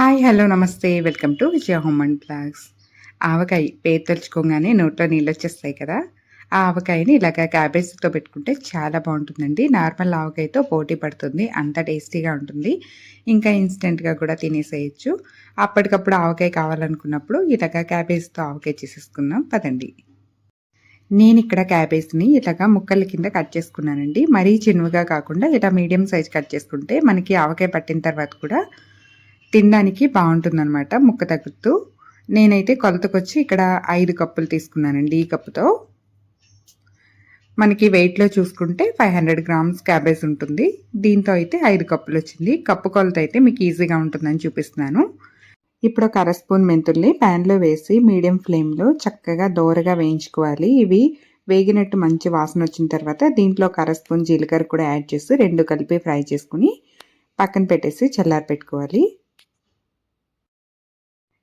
Hi hello నమస్తే. Welcome to Vijaya home and blogs. ఆవకాయ పేరు తలుచుకోగానే నోట్లో నీళ్ళు వచ్చేస్తాయి కదా? ఆ ఆవకాయని ఇలాగ క్యాబేజీతో పెట్టుకుంటే చాలా బాగుంటుందండి. నార్మల్ ఆవకాయతో పోటీ పడుతుంది. అంత టేస్టీగా ఉంటుంది. ఇంకా ఇన్స్టెంట్గా కూడా తినేసేయచ్చు. అప్పటికప్పుడు ఆవకాయ కావాలనుకున్నప్పుడు ఇలాగ క్యాబేజీతో ఆవకాయ చేసేసుకుందాం. పదండి. నేను ఇక్కడ క్యాబేజ్ని ఇలాగా ముక్కల కింద కట్ చేసుకున్నానండి. మరీ చిన్నగా కాకుండా ఇలా మీడియం సైజ్ కట్ చేసుకుంటే మనకి ఆవకాయ పట్టిన తర్వాత కూడా తినడానికి బాగుంటుందన్నమాట ముక్క తగ్గుతూ. నేనైతే కొలతకొచ్చి ఇక్కడ ఐదు కప్పులు తీసుకున్నానండి ఈ కప్పుతో. మనకి వెయిట్లో చూసుకుంటే ఫైవ్ హండ్రెడ్ గ్రామ్స్ క్యాబేజ్ ఉంటుంది. దీంతో అయితే ఐదు కప్పులు వచ్చింది. కప్పు కొలత అయితే మీకు ఈజీగా ఉంటుందని చూపిస్తున్నాను. ఇప్పుడు ఒక అర స్పూన్ మెంతుల్ని ప్యాన్లో వేసి మీడియం ఫ్లేమ్లో చక్కగా దోరగా వేయించుకోవాలి. ఇవి వేగినట్టు మంచి వాసన వచ్చిన తర్వాత దీంట్లో ఒక అర స్పూన్ జీలకర్ర కూడా యాడ్ చేసి రెండు కలిపి ఫ్రై చేసుకుని పక్కన పెట్టేసి చల్లారి పెట్టుకోవాలి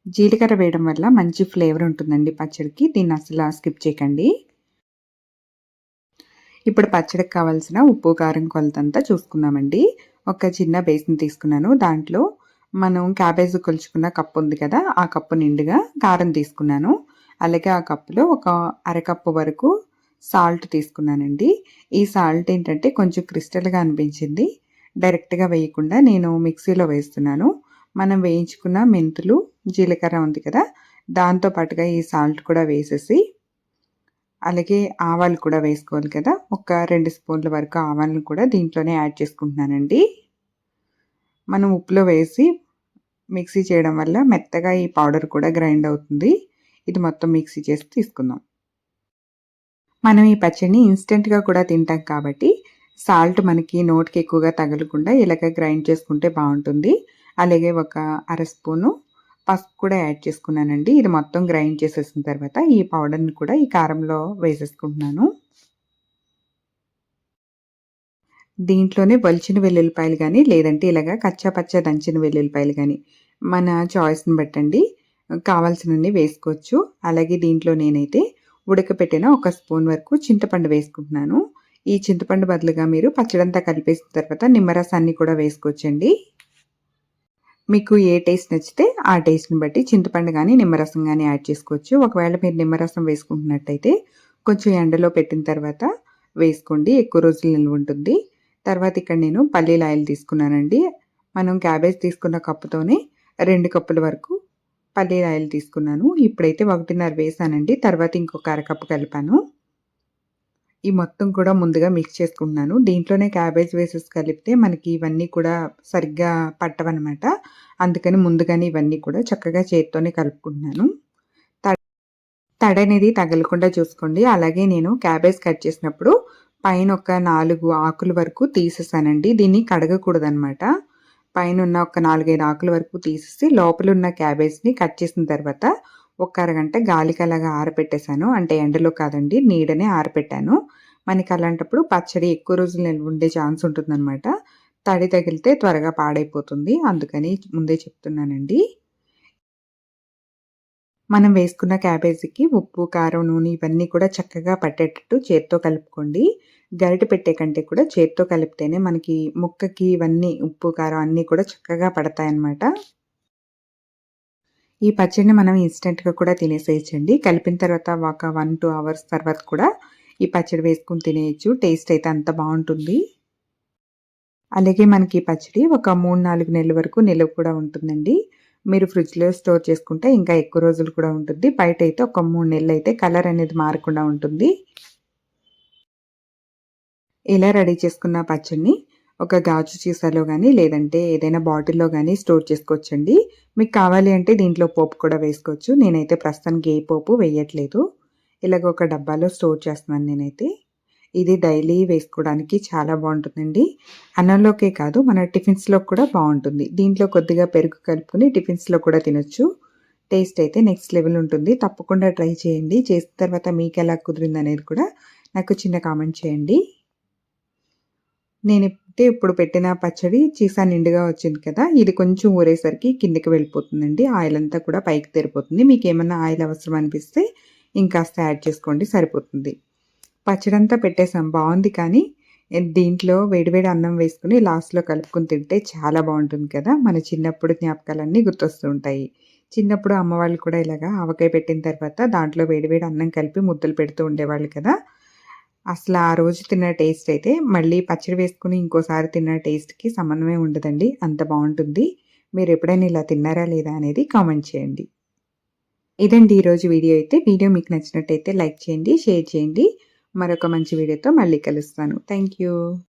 జీలకర్ర వేయడం వల్ల మంచి ఫ్లేవర్ ఉంటుందండి పచ్చడికి. దీన్ని అసలు స్కిప్ చేయకండి. ఇప్పుడు పచ్చడికి కావాల్సిన ఉప్పు కారం కొలతంతా చూసుకుందామండి. ఒక చిన్న బేసిన్ తీసుకున్నాను. దాంట్లో మనం క్యాబేజ్ కొలుచుకున్న కప్పు ఉంది కదా ఆ కప్పు నిండుగా కారం తీసుకున్నాను. అలాగే ఆ కప్పులో ఒక అరకప్పు వరకు సాల్ట్ తీసుకున్నానండి. ఈ సాల్ట్ ఏంటంటే కొంచెం క్రిస్టల్గా అనిపించింది. డైరెక్ట్గా వేయకుండా నేను మిక్సీలో వేస్తున్నాను. మనం వేయించుకున్న మెంతులు జీలకర్ర ఉంది కదా? దాంతో పాటుగా ఈ సాల్ట్ కూడా వేసేసి అలాగే ఆవాలు కూడా వేసుకోవాలి కదా? ఒక రెండు స్పూన్ల వరకు ఆవాలను కూడా దీంట్లోనే యాడ్ చేసుకుంటున్నానండి. మనం ఉప్పులో వేసి మిక్సీ చేయడం వల్ల మెత్తగా ఈ పౌడర్ కూడా గ్రైండ్ అవుతుంది. ఇది మొత్తం మిక్సీ చేసి తీసుకుందాం. మనం ఈ పచ్చడిని ఇన్స్టెంట్గా కూడా తింటాం కాబట్టి సాల్ట్ మనకి నోట్కి ఎక్కువగా తగలకుండా ఇలాగ గ్రైండ్ చేసుకుంటే బాగుంటుంది. అలాగే ఒక అర స్పూను పసుపు కూడా యాడ్ చేసుకున్నానండి. ఇది మొత్తం గ్రైండ్ చేసేసిన తర్వాత ఈ పౌడర్ని కూడా ఈ కారంలో వేసేసుకుంటున్నాను. దీంట్లోనే వలిచిన వెల్లుల్లిపాయలు కానీ లేదంటే ఇలాగా కచ్చా పచ్చ దంచిన వెల్లుల్లిపాయలు కానీ మన చాయిస్ని బట్టండి. కావాల్సినవి వేసుకోవచ్చు. అలాగే దీంట్లో నేనైతే ఉడకపెట్టిన ఒక స్పూన్ వరకు చింతపండు వేసుకుంటున్నాను. ఈ చింతపండు బదులుగా మీరు పచ్చడంతా కలిపేసిన తర్వాత నిమ్మరసాన్ని కూడా వేసుకోవచ్చండి. మీకు ఏ టేస్ట్ నచ్చితే ఆ టేస్ట్ని బట్టి చింతపండు కానీ నిమ్మరసం కానీ యాడ్ చేసుకోవచ్చు. ఒకవేళ మీరు నిమ్మరసం వేసుకుంటున్నట్టయితే కొంచెం ఎండలో పెట్టిన తర్వాత వేసుకోండి. ఎక్కువ రోజులు నిల్వ ఉంటుంది. తర్వాత ఇక్కడ నేను పల్లీల ఆయిల్ తీసుకున్నానండి. మనం క్యాబేజ్ తీసుకున్న కప్పుతోనే రెండు కప్పుల వరకు పల్లీల ఆయిల్ తీసుకున్నాను. ఇప్పుడైతే ఒకటిన్నర వేసానండి. తర్వాత ఇంకొక అరకప్పు కలిపాను. ఈ మొత్తం కూడా ముందుగా మిక్స్ చేసుకుంటున్నాను. దీంట్లోనే క్యాబేజ్ వేసేసి కలిపితే మనకి ఇవన్నీ కూడా సరిగ్గా పట్టవన్నమాట. అందుకని ముందుగానే ఇవన్నీ కూడా చక్కగా చేతితోనే కలుపుకుంటున్నాను. తడ అనేది తగలకుండా చూసుకోండి. అలాగే నేను క్యాబేజ్ కట్ చేసినప్పుడు పైన ఒక నాలుగు ఆకుల వరకు తీసేసానండి. దీన్ని కడగకూడదనమాట పైన ఉన్న ఒక నాలుగైదు ఆకుల వరకు తీసేసి లోపల ఉన్న క్యాబేజ్ని కట్ చేసిన తర్వాత ఒక అరగంట గాలికి అలాగా ఆరపెట్టేశాను. అంటే ఎండలో కాదండి నీడనే ఆరపెట్టాను. మనకి అలాంటప్పుడు పచ్చడి ఎక్కువ రోజులు నిల్వ ఉండే ఛాన్స్ ఉంటుందన్నమాట. తడి తగిలితే త్వరగా పాడైపోతుంది. అందుకని ముందే చెప్తున్నానండి. మనం వేసుకున్న క్యాబేజీకి ఉప్పు కారం నూనె ఇవన్నీ కూడా చక్కగా పట్టేటట్టు చేత్తో కలుపుకోండి. గరిటె పెట్టే కంటే కూడా చేత్తో కలిపితేనే మనకి ముక్కకి ఇవన్నీ ఉప్పు కారం అన్నీ కూడా చక్కగా పడతాయన్నమాట. ఈ పచ్చడిని మనం ఇన్స్టెంట్గా కూడా తినేసేయచ్చండి. కలిపిన తర్వాత ఒక వన్ టూ అవర్స్ తర్వాత కూడా ఈ పచ్చడి వేసుకుని తినేయచ్చు. టేస్ట్ అయితే అంత బాగుంటుంది. అలాగే మనకి పచ్చడి ఒక మూడు నాలుగు నెలల వరకు నిల్వ కూడా ఉంటుందండి. మీరు ఫ్రిడ్జ్లో స్టోర్ చేసుకుంటే ఇంకా ఎక్కువ రోజులు కూడా ఉంటుంది. బయట అయితే ఒక మూడు నెలలు అయితే కలర్ అనేది మారకుండా ఉంటుంది. ఇలా రెడీ చేసుకున్న పచ్చడిని ఒక గాజు చీసాలో కానీ లేదంటే ఏదైనా బాటిల్లో కానీ స్టోర్ చేసుకోవచ్చండి. మీకు కావాలి అంటే దీంట్లో పోపు కూడా వేసుకోవచ్చు. నేనైతే ప్రస్తుతానికి ఏ పోపు వేయట్లేదు. ఇలాగ ఒక డబ్బాలో స్టోర్ చేస్తున్నాను నేనైతే. ఇది డైలీ వేసుకోవడానికి చాలా బాగుంటుందండి. అన్నంలోకే కాదు మన టిఫిన్స్లో కూడా బాగుంటుంది. దీంట్లో కొద్దిగా పెరుగు కలుపుకొని టిఫిన్స్లో కూడా తినొచ్చు. టేస్ట్ అయితే నెక్స్ట్ లెవెల్ ఉంటుంది. తప్పకుండా ట్రై చేయండి. చేసిన తర్వాత మీకు ఎలా కుదిరింది అనేది కూడా నాకు చిన్న కామెంట్ చేయండి. నేను అయితే ఇప్పుడు పెట్టిన పచ్చడి చీసా నిండుగా వచ్చింది కదా ఇది కొంచెం ఊరేసరికి కిందికి వెళ్ళిపోతుందండి ఆయిల్ అంతా కూడా పైకి తెరిపోతుంది మీకు ఏమన్నా ఆయిల్ అవసరం అనిపిస్తే ఇంకాస్త యాడ్ చేసుకోండి సరిపోతుంది పచ్చడి అంతా పెట్టేసాం బాగుంది కానీ దీంట్లో వేడివేడి అన్నం వేసుకొని లాస్ట్‌లో కలుపుకొని తింటే చాలా బాగుంటుంది కదా! మన చిన్నప్పుడు జ్ఞాపకాలన్నీ గుర్తొస్తూ ఉంటాయి. చిన్నప్పుడు అమ్మవాళ్ళు కూడా ఇలాగా ఆవకాయ పెట్టిన తర్వాత దాంట్లో వేడివేడి అన్నం కలిపి ముద్దలు పెడుతూ ఉండేవాళ్ళు కదా! అసలు ఆ రోజు తిన్న టేస్ట్ అయితే మళ్ళీ పచ్చడి వేసుకుని ఇంకోసారి తిన్న టేస్ట్‌కి సంబంధమే ఉండదండి. అంత బాగుంటుంది మీరు ఎప్పుడైనా ఇలా తిన్నారా లేదా అనేది కామెంట్ చేయండి. ఇదండి ఈరోజు వీడియో అయితే. వీడియో మీకు నచ్చినట్టయితే లైక్ చేయండి, షేర్ చేయండి. మరొక మంచి వీడియోతో మళ్ళీ కలుస్తాను. Thank you.